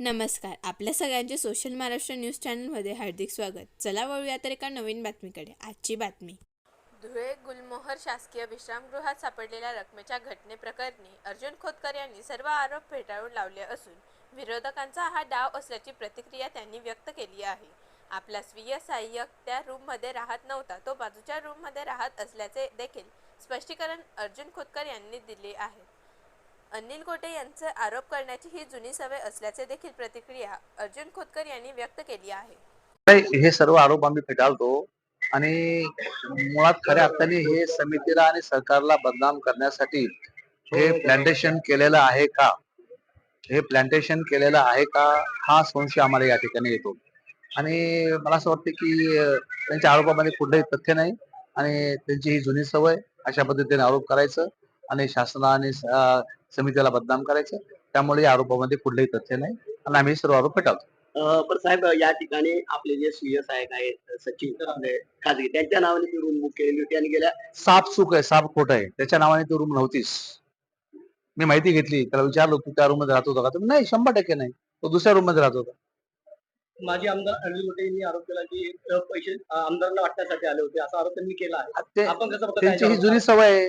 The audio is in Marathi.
नमस्कार. आपल्या सगळ्यांचे सोशल महाराष्ट्र न्यूज चॅनलमध्ये हार्दिक स्वागत. चला वळूया तर एका नवीन बातमीकडे. आजची बातमी. धुळे गुलमोहर शासकीय विश्रामगृहात सापडलेल्या रकमेच्या घटनेप्रकरणी अर्जुन खोतकर यांनी सर्व आरोप फेटाळून लावले असून विरोधकांचा हा डाव असल्याची प्रतिक्रिया त्यांनी व्यक्त केली आहे. आपला स्वीय सहाय्यक त्या रूममध्ये राहत नव्हता तो बाजूच्या रूममध्ये राहत असल्याचे देखील स्पष्टीकरण अर्जुन खोतकर यांनी दिले आहे. अनिल गोटे यांचे आरोप करण्याची ही जुनी सवय असल्याचे देखील प्रतिक्रिया अर्जुन खोतकर यांनी व्यक्त केली आहे. हे सर्व आरोप आम्ही फेटाळतो आणि मुळात खऱ्या अर्थाने हे समितीला आणि सरकारला बदनाम करण्यासाठी हे प्लांटेशन केलेलं आहे का? हे प्लांटेशन केलेलं आहे का? हा संशय आम्हाला या ठिकाणी येतो. आणि मला असं वाटतं की त्यांच्या आरोपामध्ये कुठलंही तथ्य नाही आणि त्यांची ही जुनी सवय अशा पद्धतीने आरोप करायचं आणि शासनाने समितीला बदनाम करायचं. त्यामुळे या आरोपामध्ये कुठलंही तथ्य नाही. आणि आम्ही सर्व आरोप फेटाळतो. पण साहेब या ठिकाणी आपले जे सीए साहेब आहेत सचिन आपले खाजगी त्यांच्या नावाने ती रूम बुक केलेली होती आणि गेल्या साप चूक आहे साप खोट आहे. त्याच्या नावाने ती रूम नव्हतीच. मी माहिती घेतली. त्याला विचारलो तू त्या रूममध्ये राहत होता का? नाही शंभर टक्के नाही. तो दुसऱ्या रूममध्ये राहत होता. माजी आमदार अनिल गोटे यांनी आरोप केला की पैसे आमदारांना वाटण्यासाठी आले होते. असा आरोप त्यांनी केला आहे. आपण कसं ही? जुनी सवय आहे.